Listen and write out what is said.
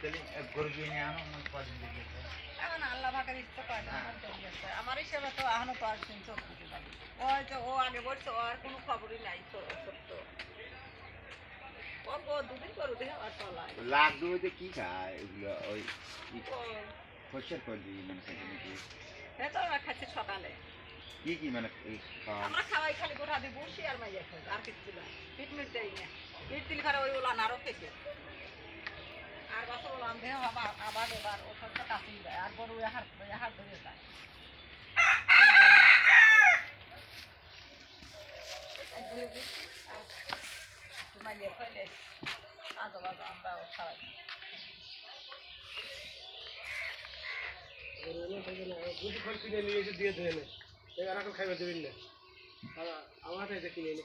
তাহলে এক গরু কিনে আনো আমার কদিন দেখে এখন আল্লাহ পাকের ইচ্ছে করে না, আমার গেছে। তো এখনও তো আর শুনছো ও হয়তো ও আগে বলছে ও আর কোনো খবরই নাই সত্য। ও গো দুদিন করে দেখে আর চলায় লাখ দুইতে কি খায়? এগুলো ওই ও খরচার করে মানে খাইতে নাকি? এ তো আমরা খাচ্ছি সকালে। কি কি মানে আমরা খাওয়াই খালি গোটা দিয়ে বসি আর মাইয়া খাই আর কিছু না। পিট মিট দেই না। পিট দিল খারে ওই ওলা নারও খেতে। দেহ আবার আবার এবার ও সবটা কাছেই যায় আর বড় হার হার ধরে যায়। নিয়ে এসে দিয়ে দেবেন এখন খাইবার দেবেন না। আমার এটা কিনে এনে